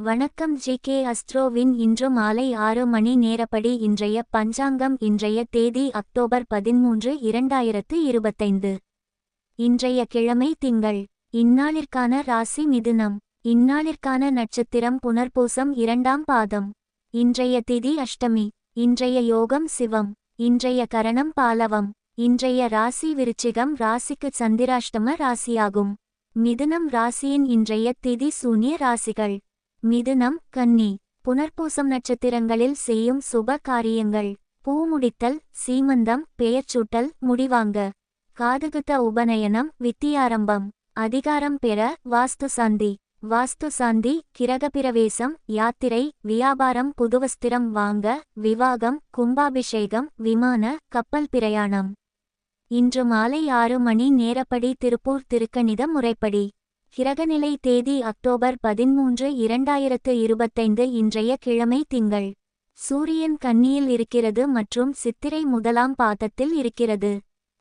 வணக்கம் G K அஸ்ட்ரோவின் இன்று மாலை ஆறு மணி நேரப்படி இன்றைய பஞ்சாங்கம் இன்றைய தேதி அக்டோபர் பதிமூன்று இரண்டாயிரத்து இருபத்தைந்து. இன்றைய கிழமை திங்கள். இந்நாளிற்கான ராசி மிதுனம். இந்நாளிற்கான நட்சத்திரம் புனர்பூசம் இரண்டாம் பாதம். இன்றைய திதி அஷ்டமி. இன்றைய யோகம் சிவம். இன்றைய கரணம் பாலவம். இன்றைய ராசி விருச்சிகம் ராசிக்கு சந்திராஷ்டம ராசியாகும். மிதுனம் ராசியின் இன்றைய திதி சூன்ய ராசிகள். மிதுனம் கன்னி. புனர்பூசம் நட்சத்திரங்களில் செய்யும் சுப காரியங்கள். பூ முடித்தல் சீமந்தம் பெயர்ச்சூட்டல் முடிவாங்க. காதுகுத்த உபநயனம் வித்தியாரம்பம். அதிகாரம் பெற வாஸ்து சாந்தி. வாஸ்து சாந்தி கிரகப்பிரவேசம் யாத்திரை வியாபாரம் புதுவஸ்திரம் வாங்க விவாகம் கும்பாபிஷேகம் விமான கப்பல் பிரயாணம். இன்று மாலை ஆறு மணி நேரப்படி திருப்பூர் திருக்கணித முறைப்படி. கிரகநிலை தேதி அக்டோபர் பதிமூன்று இரண்டாயிரத்து இருபத்தைந்து இன்றைய கிழமை திங்கள். சூரியன் கன்னியில் இருக்கிறது மற்றும் சித்திரை முதலாம் பாதத்தில் இருக்கிறது.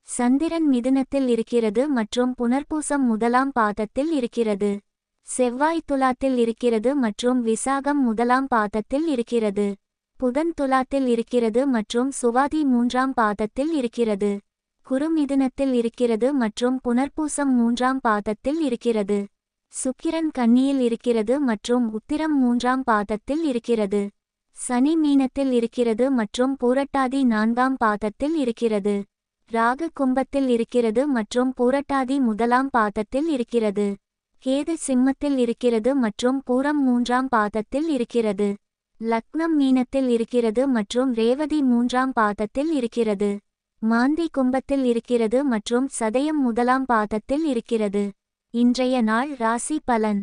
சந்திரன் மிதுனத்தில் இருக்கிறது மற்றும் புனர்பூசம் முதலாம் பாதத்தில் இருக்கிறது. செவ்வாய் துலாத்தில் இருக்கிறது மற்றும் விசாகம் முதலாம் பாதத்தில் இருக்கிறது. புதன் துலாத்தில் இருக்கிறது மற்றும் சுவாதி மூன்றாம் பாதத்தில் இருக்கிறது. குறுமிதுனத்தில் இருக்கிறது மற்றும் புனர்பூசம் மூன்றாம் பாதத்தில் இருக்கிறது. சுக்கிரன் கன்னியில் இருக்கிறது மற்றும் உத்திரம் மூன்றாம் பாதத்தில் இருக்கிறது. சனி மீனத்தில் இருக்கிறது மற்றும் பூரட்டாதி நான்காம் பாதத்தில் இருக்கிறது. ராகு கும்பத்தில் இருக்கிறது மற்றும் பூரட்டாதி முதலாம் பாதத்தில் இருக்கிறது. கேது சிம்மத்தில் இருக்கிறது மற்றும் பூரம் மூன்றாம் பாதத்தில் இருக்கிறது. லக்னம் மீனத்தில் இருக்கிறது மற்றும் ரேவதி மூன்றாம் பாதத்தில் இருக்கிறது. மாந்தி கும்பத்தில் இருக்கிறது மற்றும் சதயம் முதலாம் பாதத்தில் இருக்கிறது. இன்றைய நாள் ராசி பலன்.